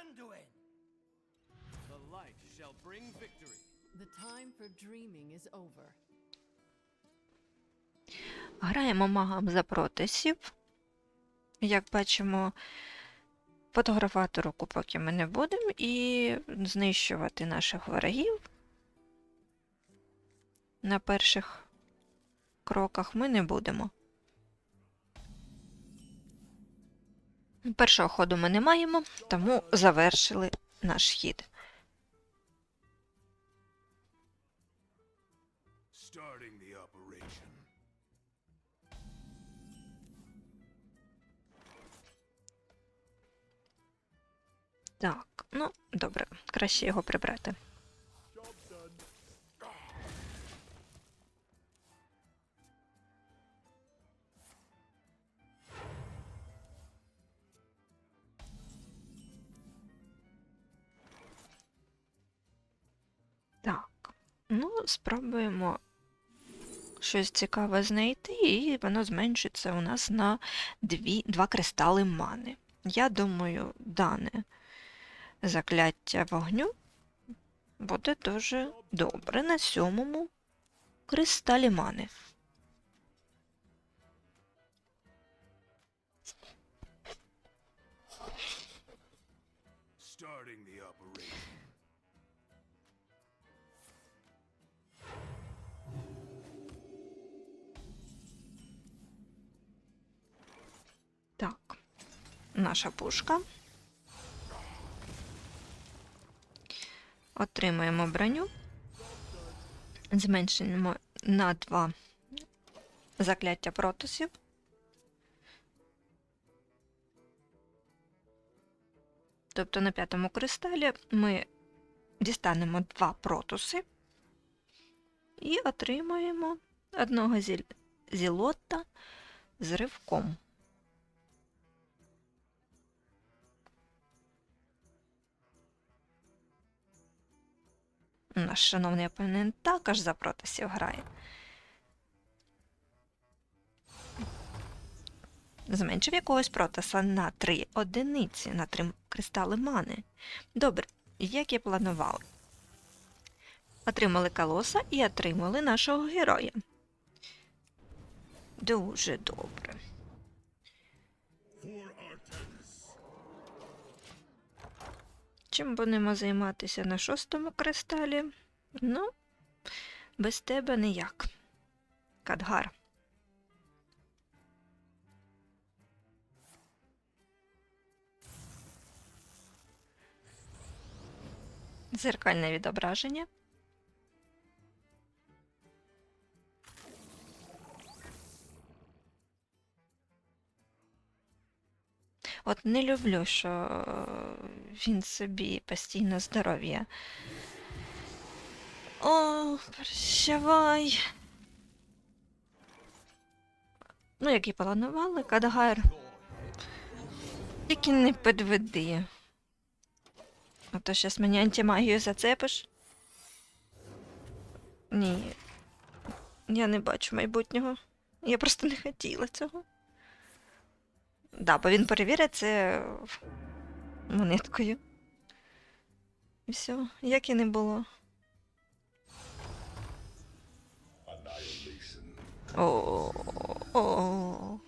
Anduin! The light shall bring victory. The time for dreaming is over. Граємо магам за протисів. Як бачимо, фотографувати руку поки ми не будемо, і знищувати наших ворогів на перших кроках ми не будемо. Першого ходу ми не маємо, тому завершили наш хід. Так, ну, добре, краще його прибрати. Ну, спробуємо щось цікаве знайти, і воно зменшиться у нас на дві, два кристали мани. Я думаю, дане закляття вогню буде дуже добре на сьомому кристалі мани. Наша пушка. Отримуємо броню. Зменшуємо на 2 закляття протусів. Тобто на п'ятому кристалі ми дістанемо два протуси і отримуємо одного зілота з ривком. Наш шановний опонент також за протасів грає. Зменшив якогось протаса на 3 одиниці, на 3 кристали мани. Добре, як і планував. Отримали колоса і отримали нашого героя. Дуже добре. Чим будемо займатися на шостому кристалі? Ну, без тебе ніяк. Кадгар. Зеркальне відображення. От не люблю, що е, він собі постійно здоров'я. О, прощавай. Ну, як і планували, Кадгар. Тільки не підведи. А то щас мені антимагію зацепиш. Ні. Я не бачу майбутнього. Я просто не хотіла цього. Да, бо він перевірить це монеткою. І все, як і не було. О, о.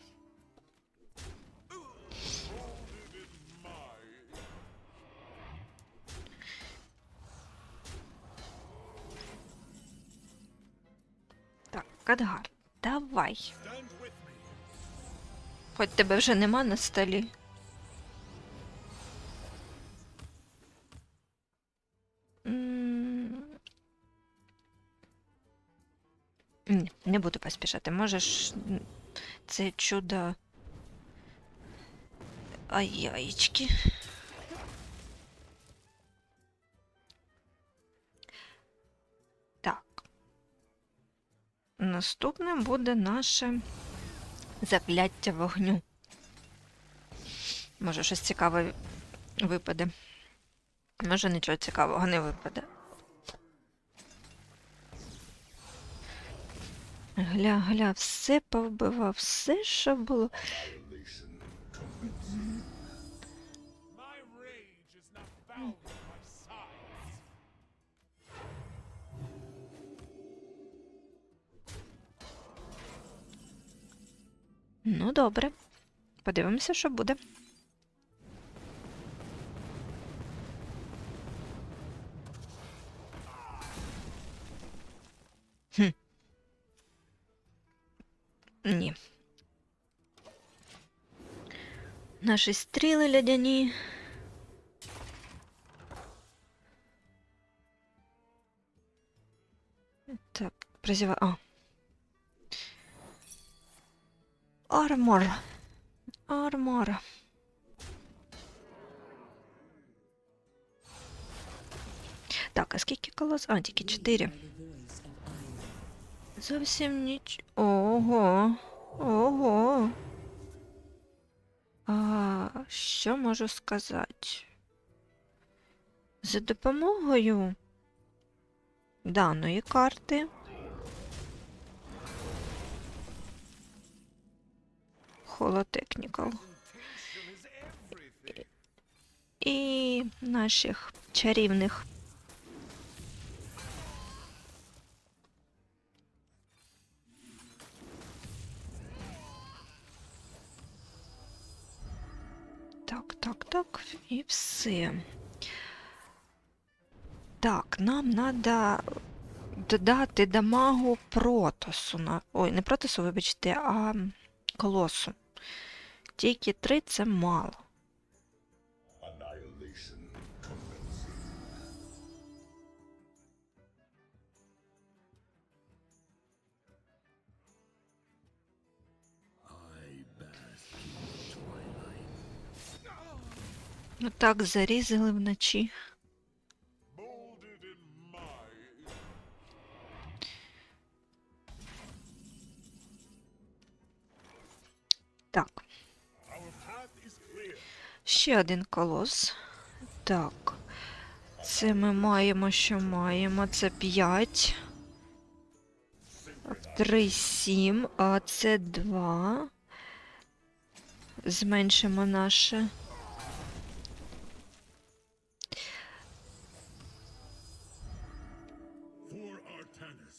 Так, Кадгар, давай. Хоч тебе вже нема на столі. Не буду поспішати. Можеш це чудо. Ай яєчки. Так. Наступне буде наше закляття вогню. Може, щось цікаве випаде. Може, нічого цікавого не випаде. Гля, гля, все повбивав, все, що було. Ну, добре. Подивимося, що буде. Ні. Наші стріли лядяні. Так, призива. А. Армор. Армор. Так, а скільки колос? А, тільки 4. Зовсім ніч. Ого. Ого. А, що можу сказати? За допомогою даної карти Холотехнікал і наших чарівних Так, так, і все. Так, нам треба додати дамагу протосу. На... Ой, не протосу, вибачте, а колосу. Тільки три це мало. Ну так зарізали вночі. Так, ще один колос. Так. Це ми маємо, що маємо. Це 5. 3, 7, а це 2. Зменшимо наше.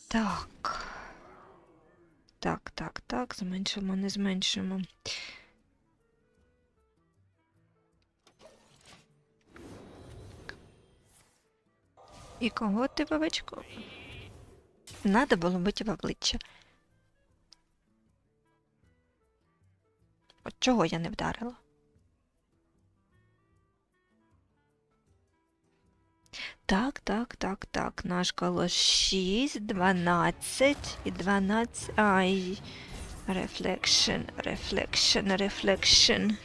Так. Так, так, так, зменшимо, не зменшимо. І кого ти, бабочку? Надо було бити в обличчя. От чого я не вдарила? Так, так, так, так. Наш колос 6, 12 і 12. Ай. Reflection, reflection, reflection.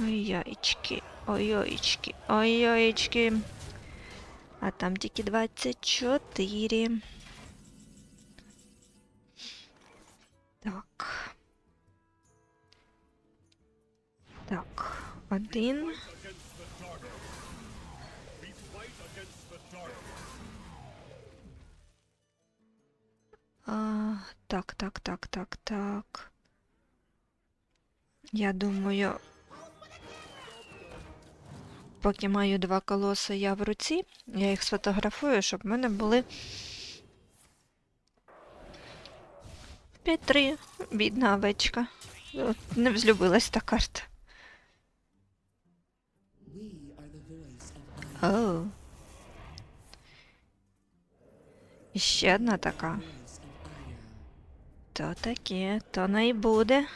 Ой-яйчки, ой-яйчки, ой-яйчки. А там тільки 24. Так. Так, один. А, так, так, так, так, так. Я думаю, поки маю два колоса я в руці, я їх сфотографую, щоб в мене були 5-3. Бідна овечка. От Не взлюбилась та карта. Оу. Ще одна така. То таке, то не буде.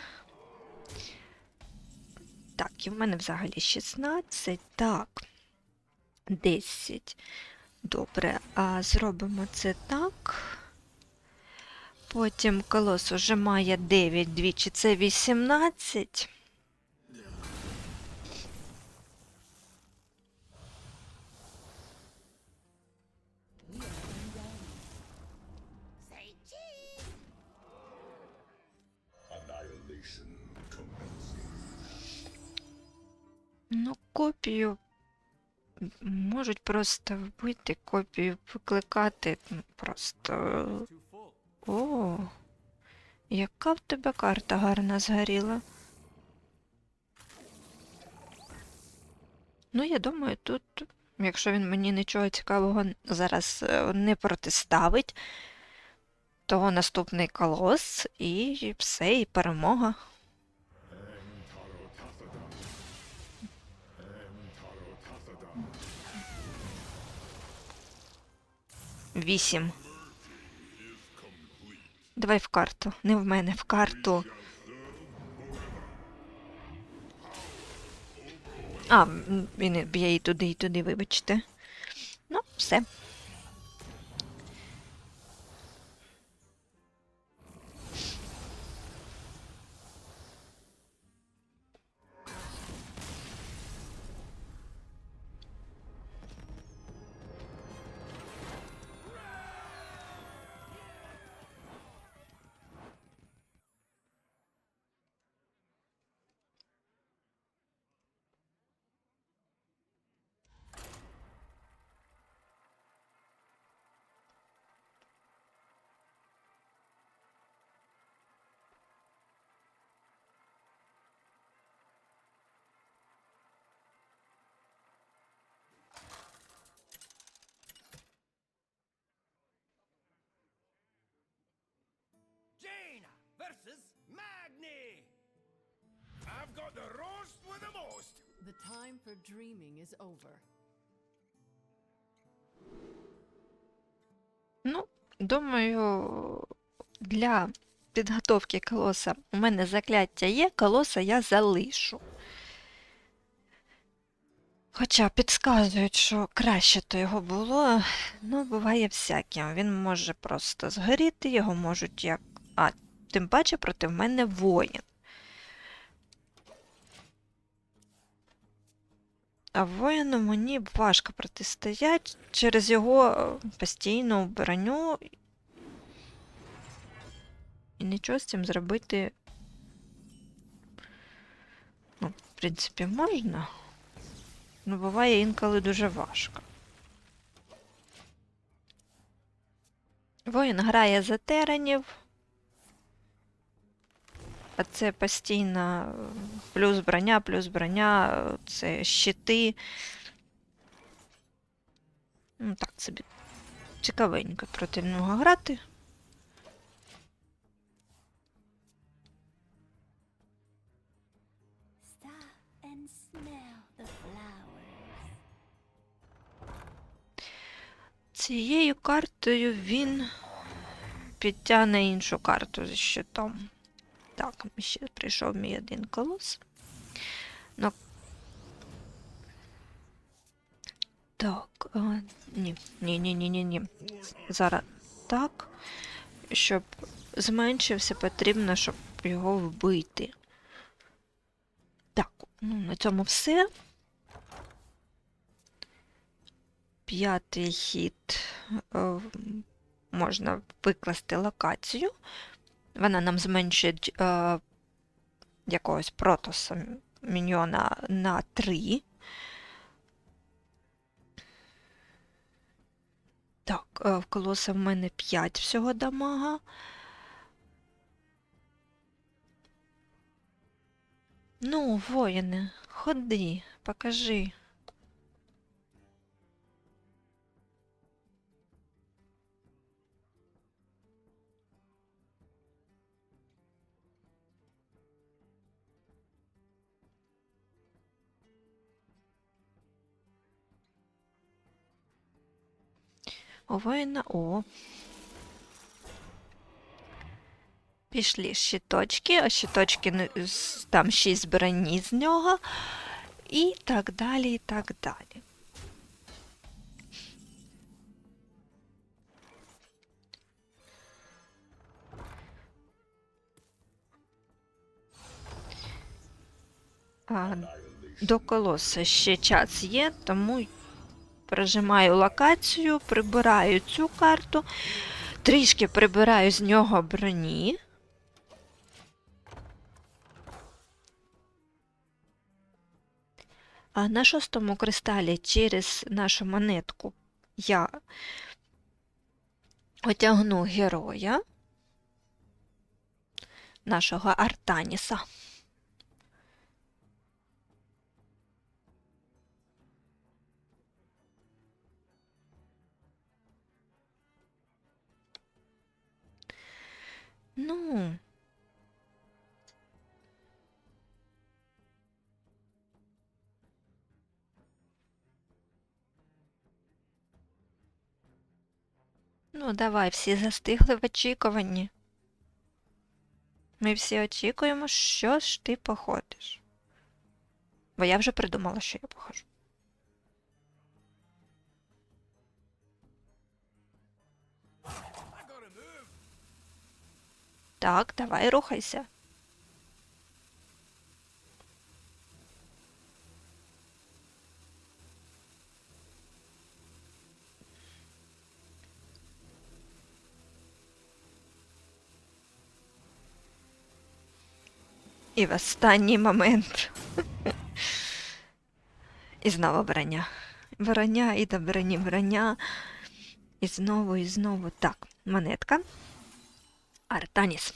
Так, і в мене взагалі 16. Так. 10. Добре, а зробимо це так. Потім колос уже має 9 двічі, це 18. Копію можуть просто вбити, копію викликати. Просто. О, яка в тебе карта гарна згоріла. Ну, я думаю, тут, якщо він мені нічого цікавого зараз е, не протиставить, то наступний колос, і все, і перемога. Вісім. Давай в карту. Не в мене, в карту. А, він б'є і туди, і туди, вибачте. Ну, все. Versus Magni. I've got the roast with the most. The time for dreaming is over. Ну, думаю, для підготовки колоса у мене закляття є, колоса я залишу. Хоча підказують, що краще то його було, ну, буває всяким. Він може просто згоріти, його можуть як. А, тим паче проти мене воїн. А воїну мені важко протистояти через його е, постійну броню. І нічого з цим зробити. Ну, в принципі, можна. Ну, буває інколи дуже важко. Воїн грає за теренів. А це постійно е, плюс броня, плюс броня, е, це щити. Ну, так собі цікавенько проти нього грати. Цією картою він підтягне іншу карту зі щитом. Так, ще прийшов мій один колос. Ну, так, а, ні, ні, ні, ні, ні, ні. Зараз так. Щоб зменшився, потрібно, щоб його вбити. Так, ну, на цьому все. П'ятий хід е, можна викласти локацію. Вона нам зменшить е, якогось протоса міньйона на 3. Так, е, в колоса в мене 5 всього дамага. Ну, воїне, ходи, покажи. Воїна О. Пішли щиточки, а щиточки там 6 броні з нього. І так далі, і так далі. А, до колоса ще час є, тому Прожимаю локацію, прибираю цю карту, трішки прибираю з нього броні. А на шостому кристалі через нашу монетку я отягну героя нашого Артаніса. Ну. Ну, давай, всі застигли в очікуванні. Ми всі очікуємо, що ж ти походиш. Бо я вже придумала, що я походжу. Так, давай рухайся. І в останній момент. І знову броня. Броня і до броні броня. І знову, і знову. Так, монетка. Артаніс.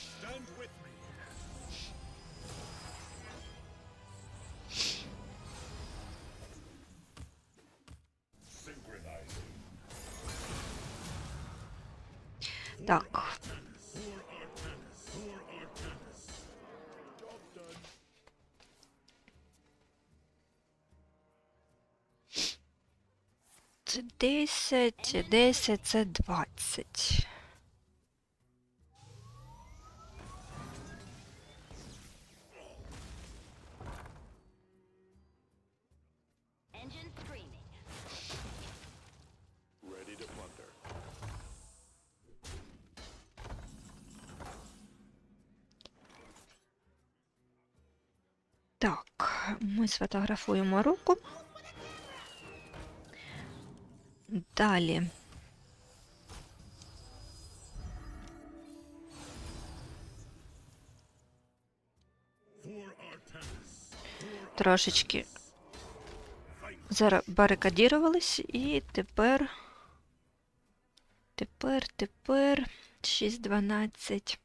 Так. Це 10, 10 це 20. Сфотографуємо руку. Далі. Трошечки забарикадірувались і тепер. Тепер, тепер 6.12.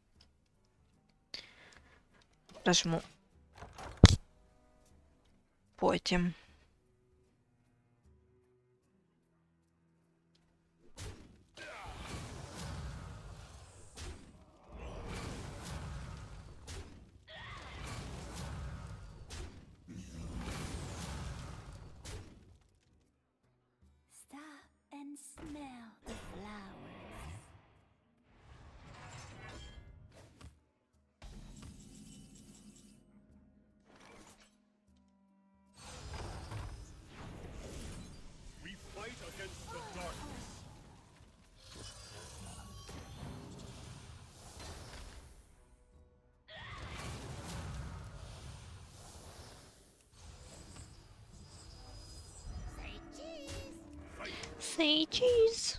Нажму. Потім. Say cheese.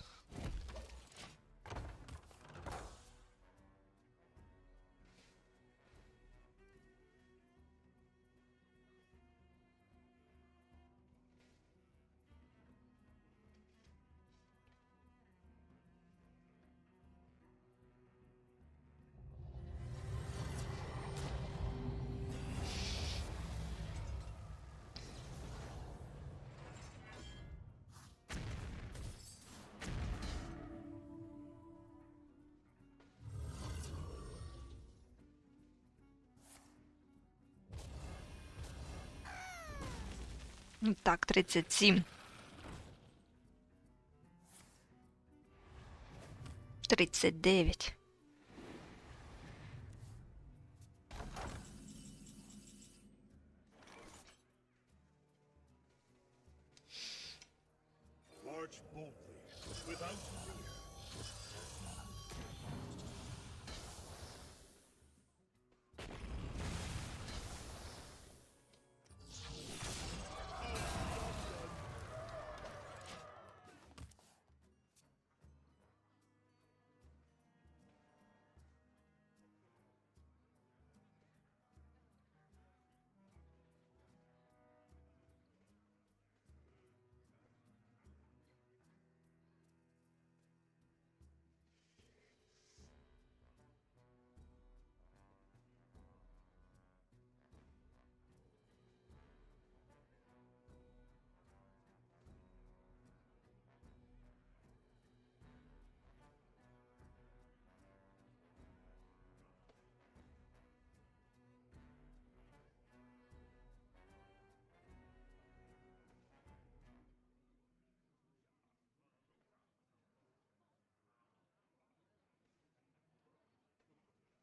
Так, 37. 39.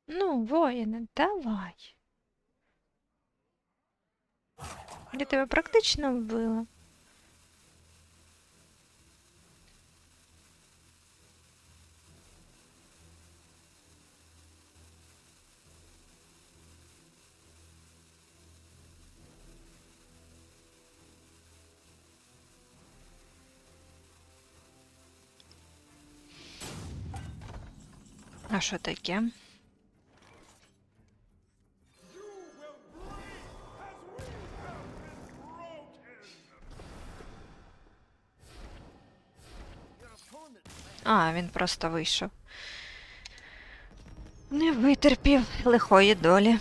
Ну, воїне, давай. Я тебе практично вбила. А що таке? А, він просто вийшов. Не витерпів лихої долі.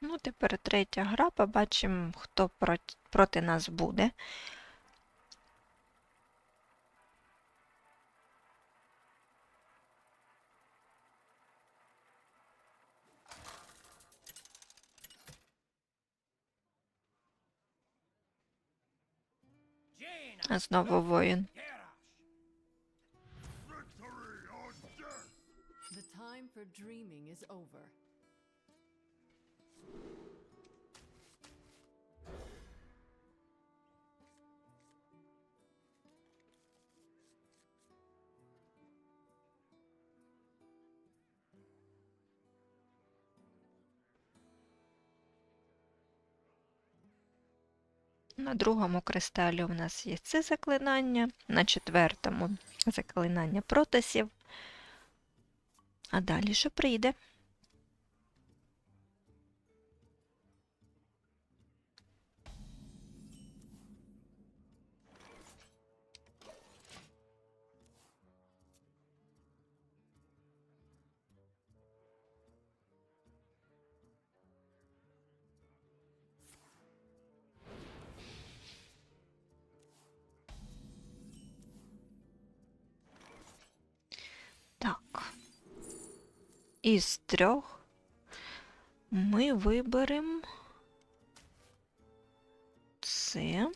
Ну, тепер третя гра. Побачимо, хто проти, нас буде. Jaina, А знову воїн. Garrosh. Victory or death! The time for dreaming is over. На другому кристалі у нас є це заклинання, на четвертому заклинання протасів. А далі що прийде? Із трьох ми виберемо це.